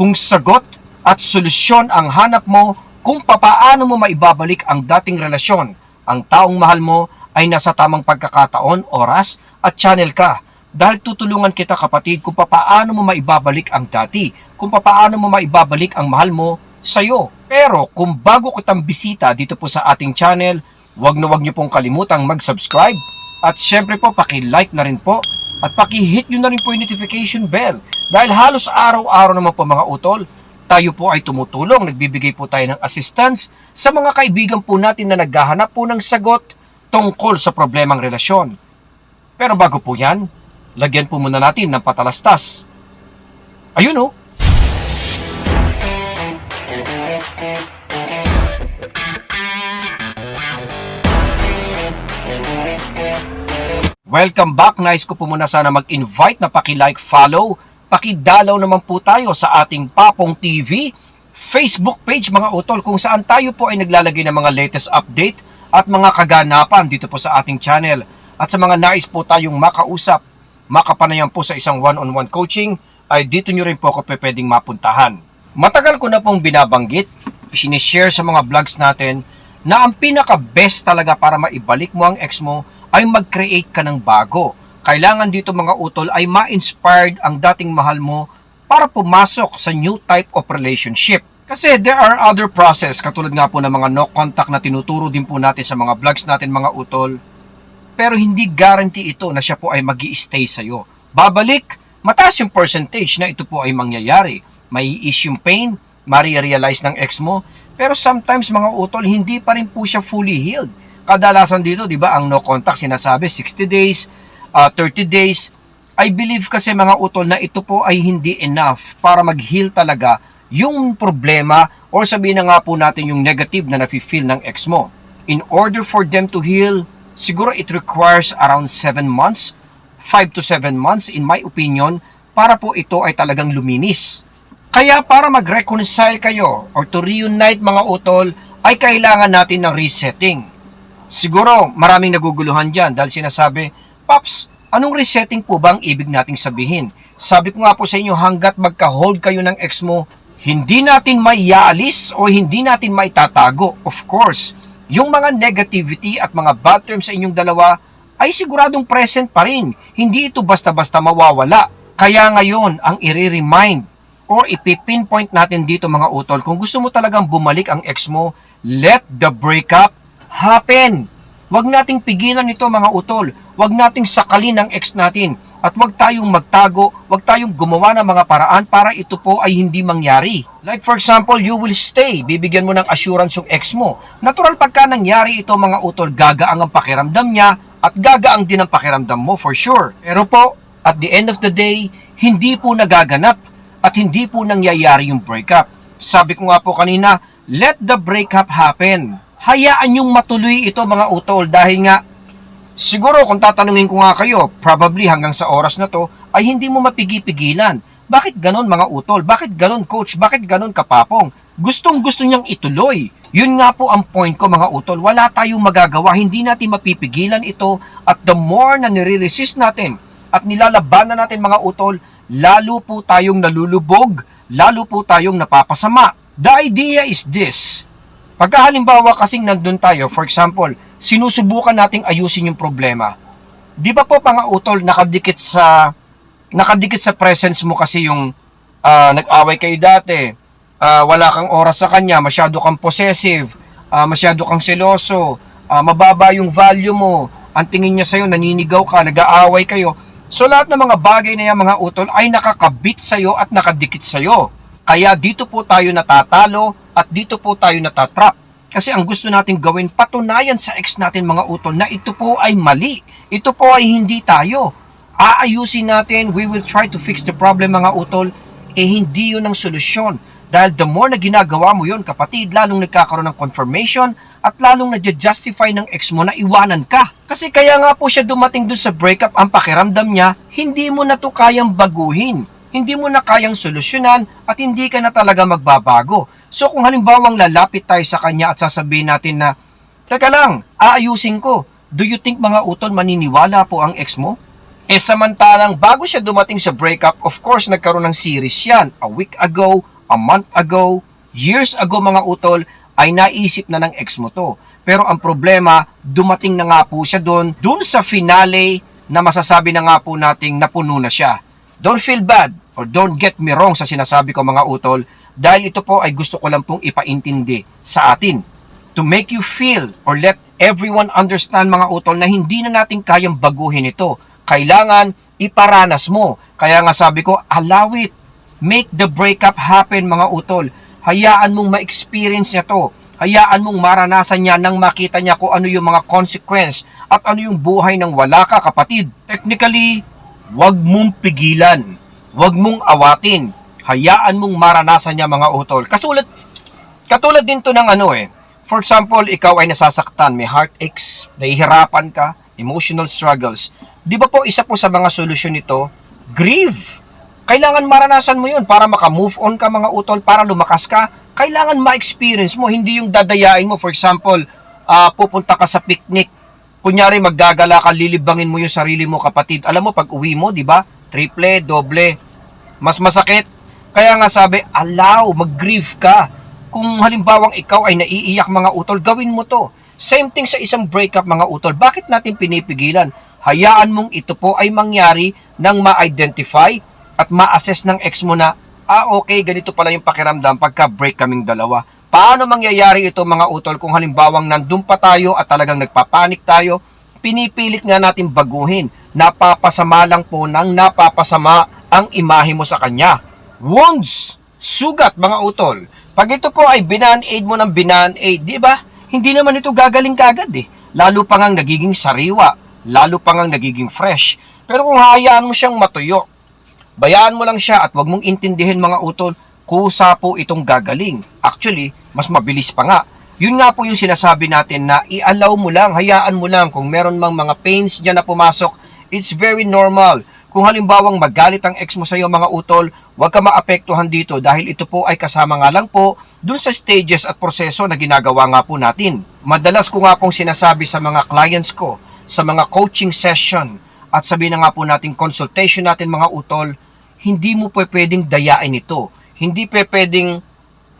kung sagot at solusyon ang hanap mo kung papaano mo maibabalik ang dating relasyon. Ang taong mahal mo ay nasa tamang pagkakataon, oras at channel ka. Dahil tutulungan kita kapatid kung papaano mo maibabalik ang dati, kung papaano mo maibabalik ang mahal mo sa'yo. Pero kung bago kitang bisita dito po sa ating channel, wag na wag niyo pong kalimutang mag-subscribe at syempre po paki-like na rin po at paki-hit nyo na rin po yung notification bell dahil halos araw-araw naman po mga utol, tayo po ay tumutulong, nagbibigay po tayo ng assistance sa mga kaibigan po natin na naghahanap po ng sagot tungkol sa problemang relasyon. Pero bago po yan, lagyan po muna natin ng patalastas. Ayun oh, Welcome back. Nice ko po muna sana mag-invite na paki-like, follow. Paki-dalaw naman po tayo sa ating Papong TV Facebook page mga utol kung saan tayo po ay naglalagay ng mga latest update at mga kaganapan dito po sa ating channel. At sa mga nais po tayong makausap, makapanayan po sa isang one-on-one coaching, ay dito nyo rin po ako pwedeng mapuntahan. Matagal ko na pong binabanggit, sinishare sa mga vlogs natin, na ang pinaka-best talaga para maibalik mo ang ex mo ay mag-create ka ng bago. Kailangan dito mga utol ay ma-inspired ang dating mahal mo para pumasok sa new type of relationship. Kasi there are other process, katulad nga po ng mga no contact na tinuturo din po natin sa mga vlogs natin mga utol. Pero hindi guarantee ito na siya po ay mag stay sa'yo. Babalik, mataas yung percentage na ito po ay mangyayari. May is yung pain, marirealize ng ex mo. Pero sometimes mga utol, hindi pa rin po siya fully healed. Kadalasan dito, di ba, ang no contact sinasabi 60 days, uh, 30 days. I believe kasi mga utol na ito po ay hindi enough para mag-heal talaga yung problema or sabihin na nga po natin yung negative na nafe-feel ng ex mo. In order for them to heal, siguro it requires around 7 months, 5 to 7 months in my opinion, para po ito ay talagang luminis. Kaya para mag-reconcile kayo or to reunite mga utol, ay kailangan natin ng resetting. Siguro maraming naguguluhan dyan dahil sinasabi, Paps, anong resetting po ba ang ibig nating sabihin? Sabi ko nga po sa inyo, hanggat magka-hold kayo ng ex mo, hindi natin maiaalis o hindi natin maitatago. Of course, yung mga negativity at mga bad terms sa inyong dalawa ay siguradong present pa rin. Hindi ito basta-basta mawawala. Kaya ngayon, ang i-remind or ipipinpoint natin dito mga utol, kung gusto mo talagang bumalik ang ex mo, let the breakup happen. Huwag nating pigilan ito mga utol. Huwag nating sakalin ang ex natin. At huwag tayong magtago, huwag tayong gumawa ng mga paraan para ito po ay hindi mangyari. Like for example, you will stay. Bibigyan mo ng assurance yung ex mo. Natural pagka nangyari ito mga utol, gagaang ang pakiramdam niya at gagaang din ang pakiramdam mo for sure. Pero po, at the end of the day, hindi po nagaganap at hindi po nangyayari yung breakup. Sabi ko nga po kanina, let the breakup happen. Hayaan yung matuloy ito mga utol dahil nga siguro kung tatanungin ko nga kayo, probably hanggang sa oras na to ay hindi mo mapigi-pigilan. Bakit ganon mga utol? Bakit ganon coach? Bakit ganon kapapong? Gustong gusto niyang ituloy. Yun nga po ang point ko mga utol. Wala tayong magagawa. Hindi natin mapipigilan ito at the more na nire-resist natin at nilalabanan natin mga utol, lalo po tayong nalulubog, lalo po tayong napapasama. The idea is this. Pagka halimbawa kasing nandun tayo, for example, sinusubukan nating ayusin yung problema. Di ba po mga utol nakadikit sa nakadikit sa presence mo kasi yung ah, nag-away kayo dati, ah, wala kang oras sa kanya, masyado kang possessive, ah, masyado kang seloso, ah, mababa yung value mo, ang tingin niya sa'yo, naninigaw ka, nag-aaway kayo. So lahat ng mga bagay na yan mga utol ay nakakabit sa'yo at nakadikit sa'yo. Kaya dito po tayo natatalo at dito po tayo natatrap. Kasi ang gusto natin gawin, patunayan sa ex natin mga utol na ito po ay mali. Ito po ay hindi tayo. Aayusin natin, we will try to fix the problem mga utol. Eh hindi yun ang solusyon. Dahil the more na ginagawa mo yun, kapatid, lalong nagkakaroon ng confirmation at lalong nadya-justify ng ex mo na iwanan ka. Kasi kaya nga po siya dumating dun sa breakup, ang pakiramdam niya, hindi mo na to kayang baguhin. Hindi mo na kayang solusyonan at hindi ka na talaga magbabago. So kung halimbawang lalapit tayo sa kanya at sasabihin natin na, Teka lang, aayusin ko. Do you think mga utol maniniwala po ang ex mo? E samantalang bago siya dumating sa breakup, of course nagkaroon ng series yan. A week ago, a month ago, years ago mga utol, ay naisip na ng ex mo to. Pero ang problema, dumating na nga po siya doon, doon sa finale na masasabi na nga po nating napuno na siya. Don't feel bad or don't get me wrong sa sinasabi ko mga utol dahil ito po ay gusto ko lang pong ipaintindi sa atin to make you feel or let everyone understand mga utol na hindi na natin kayang baguhin ito. Kailangan iparanas mo. Kaya nga sabi ko, allow it. Make the breakup happen mga utol. Hayaan mong ma-experience niya to. Hayaan mong maranasan niya nang makita niya kung ano yung mga consequence at ano yung buhay ng wala ka kapatid. Technically, wag mong pigilan. Wag mong awatin. Hayaan mong maranasan niya mga utol. Katulad, katulad din to ng ano eh. For example, ikaw ay nasasaktan, may heartaches, nahihirapan ka, emotional struggles. Di ba po isa po sa mga solusyon nito? Grieve. Kailangan maranasan mo yun para maka-move on ka mga utol, para lumakas ka. Kailangan ma-experience mo, hindi yung dadayain mo. For example, ah, pupunta ka sa picnic, kunyari maggagala ka, lilibangin mo yung sarili mo kapatid. Alam mo, pag uwi mo, di ba? Triple, doble, mas masakit. Kaya nga sabi, allow, mag-grieve ka. Kung halimbawang ikaw ay naiiyak mga utol, gawin mo to. Same thing sa isang breakup mga utol. Bakit natin pinipigilan? Hayaan mong ito po ay mangyari nang ma-identify at ma-assess ng ex mo na, ah okay, ganito pala yung pakiramdam pagka break kaming dalawa. Paano mangyayari ito mga utol kung halimbawang nandun pa tayo at talagang nagpapanik tayo? Pinipilit nga natin baguhin. Napapasama lang po ng napapasama ang imahe mo sa kanya. Wounds! Sugat mga utol. Pag ito po ay binan-aid mo ng binan-aid, di ba? Hindi naman ito gagaling kagad eh. Lalo pa ngang nagiging sariwa. Lalo pa ngang nagiging fresh. Pero kung hayaan mo siyang matuyo, bayaan mo lang siya at wag mong intindihin mga utol, kusa po itong gagaling. Actually, mas mabilis pa nga. Yun nga po yung sinasabi natin na i-allow mo lang, hayaan mo lang kung meron mang mga pains dyan na pumasok, it's very normal. Kung halimbawang magalit ang ex mo sa iyo mga utol, huwag ka maapektuhan dito dahil ito po ay kasama nga lang po dun sa stages at proseso na ginagawa nga po natin. Madalas ko nga pong sinasabi sa mga clients ko, sa mga coaching session, at sabi na nga po natin consultation natin mga utol, hindi mo po pwedeng dayain ito. Hindi po pwedeng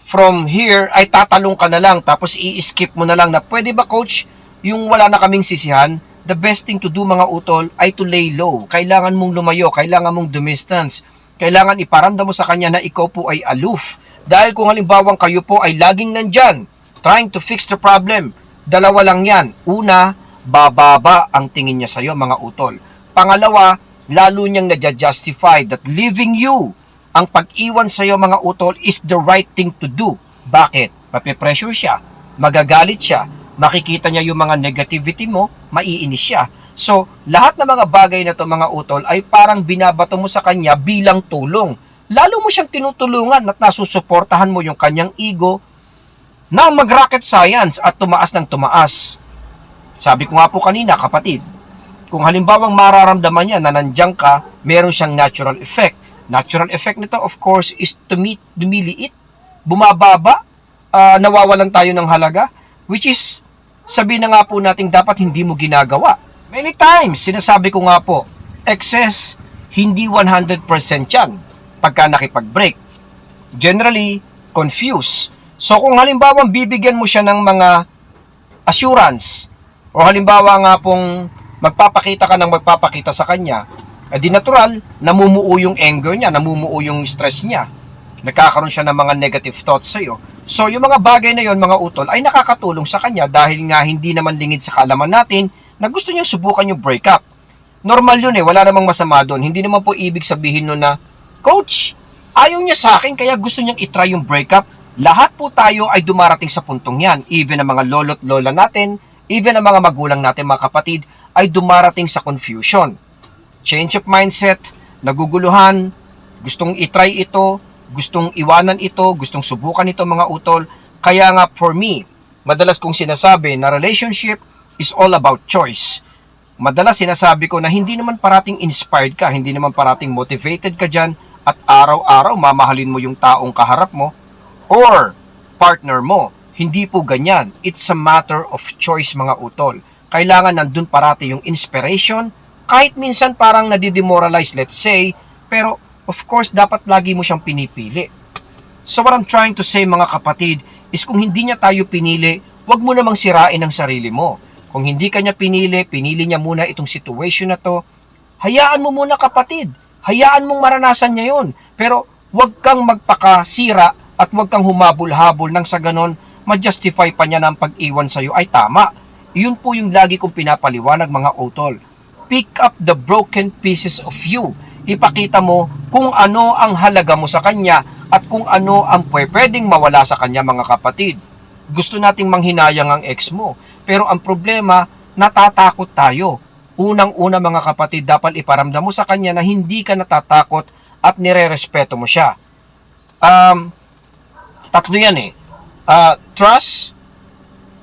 from here ay tatalong ka na lang tapos i-skip mo na lang na pwede ba coach yung wala na kaming sisihan the best thing to do mga utol ay to lay low. Kailangan mong lumayo kailangan mong dumistance kailangan iparamdam mo sa kanya na ikaw po ay aloof. Dahil kung halimbawang kayo po ay laging nandyan trying to fix the problem dalawa lang yan. Una bababa ang tingin niya sa iyo mga utol. Pangalawa lalo niyang nadja-justify that leaving you ang pag-iwan sa iyo mga utol is the right thing to do. Bakit? Mape-pressure siya, magagalit siya, makikita niya yung mga negativity mo, maiinis siya. So, lahat ng mga bagay na to mga utol ay parang binabato mo sa kanya bilang tulong. Lalo mo siyang tinutulungan at nasusuportahan mo yung kanyang ego na mag-rocket science at tumaas ng tumaas. Sabi ko nga po kanina, kapatid, kung halimbawang mararamdaman niya na nandiyan ka, meron siyang natural effect Natural effect nito, of course, is meet, dumiliit, bumababa, uh, nawawalan tayo ng halaga, which is, sabi na nga po natin dapat hindi mo ginagawa. Many times, sinasabi ko nga po, excess, hindi 100% yan pagka nakipag-break. Generally, confused. So kung halimbawa bibigyan mo siya ng mga assurance, o halimbawa nga pong magpapakita ka ng magpapakita sa kanya, eh di natural, namumuo yung anger niya, namumuo yung stress niya. Nagkakaroon siya ng mga negative thoughts sa'yo. So, yung mga bagay na yon mga utol, ay nakakatulong sa kanya dahil nga hindi naman lingid sa kalaman natin na gusto niyang subukan yung breakup. Normal yun eh, wala namang masama doon. Hindi naman po ibig sabihin nun na, Coach, ayaw niya sa akin kaya gusto niyang itry yung breakup. Lahat po tayo ay dumarating sa puntong yan. Even ang mga lolo't lola natin, even ang mga magulang natin, mga kapatid, ay dumarating sa confusion change of mindset, naguguluhan, gustong itry ito, gustong iwanan ito, gustong subukan ito mga utol. Kaya nga for me, madalas kong sinasabi na relationship is all about choice. Madalas sinasabi ko na hindi naman parating inspired ka, hindi naman parating motivated ka dyan at araw-araw mamahalin mo yung taong kaharap mo or partner mo. Hindi po ganyan. It's a matter of choice mga utol. Kailangan nandun parati yung inspiration, kahit minsan parang nadidemoralize, let's say, pero of course, dapat lagi mo siyang pinipili. So what I'm trying to say mga kapatid is kung hindi niya tayo pinili, wag mo namang sirain ang sarili mo. Kung hindi ka niya pinili, pinili niya muna itong situation na to, hayaan mo muna kapatid. Hayaan mong maranasan niya yon. Pero wag kang magpakasira at wag kang humabol-habol nang sa ganon, ma-justify pa niya na pag-iwan sa'yo ay tama. Yun po yung lagi kong pinapaliwanag mga utol. Pick up the broken pieces of you. Ipakita mo kung ano ang halaga mo sa kanya at kung ano ang pwe- pwedeng mawala sa kanya mga kapatid. Gusto nating manghinayang ang ex mo. Pero ang problema, natatakot tayo. Unang-una mga kapatid, dapat iparamdam mo sa kanya na hindi ka natatakot at nire-respeto mo siya. Um, tatlo yan eh. Uh, trust,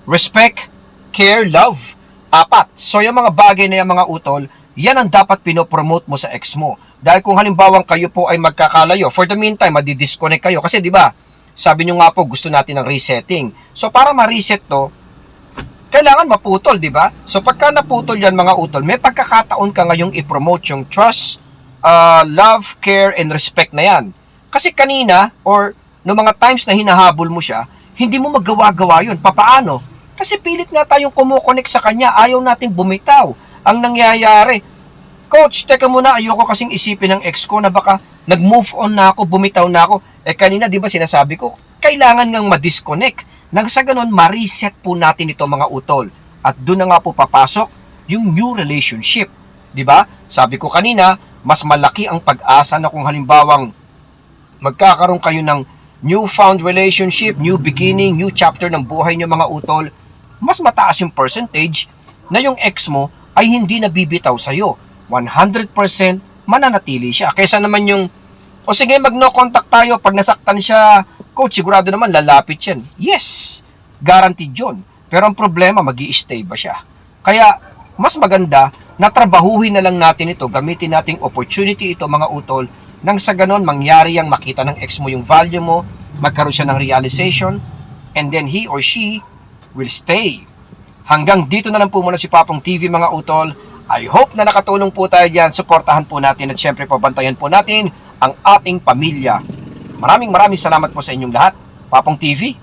respect, care, love. Apat. So yung mga bagay na yung mga utol, yan ang dapat pinopromote mo sa ex mo. Dahil kung halimbawa kayo po ay magkakalayo, for the meantime, madi-disconnect kayo. Kasi di ba sabi nyo nga po, gusto natin ng resetting. So para ma-reset to, kailangan maputol, di ba? So pagka naputol yan mga utol, may pagkakataon ka ngayong i-promote yung trust, uh, love, care, and respect na yan. Kasi kanina, or no mga times na hinahabol mo siya, hindi mo magawa-gawa yun. Papaano? Kasi pilit nga tayong kumukonek sa kanya, ayaw nating bumitaw. Ang nangyayari, Coach, teka muna, ayoko kasing isipin ng ex ko na baka nag-move on na ako, bumitaw na ako. Eh kanina, di ba sinasabi ko, kailangan ngang ma-disconnect. Nang sa ganun, ma-reset po natin ito mga utol. At doon na nga po papasok yung new relationship. Di ba? Sabi ko kanina, mas malaki ang pag-asa na kung halimbawang magkakaroon kayo ng newfound relationship, new beginning, new chapter ng buhay niyo mga utol, mas mataas yung percentage na yung ex mo ay hindi nabibitaw sa'yo. 100% mananatili siya. Kaysa naman yung, o sige, mag-no contact tayo. Pag nasaktan siya, coach, sigurado naman lalapit yan. Yes, guaranteed yun. Pero ang problema, mag stay ba siya? Kaya, mas maganda na trabahuhin na lang natin ito, gamitin nating opportunity ito mga utol, nang sa ganon mangyari ang makita ng ex mo yung value mo, magkaroon siya ng realization, and then he or she will stay. Hanggang dito na lang po muna si Papong TV mga utol. I hope na nakatulong po tayo dyan. Suportahan po natin at syempre pabantayan po natin ang ating pamilya. Maraming maraming salamat po sa inyong lahat. Papong TV,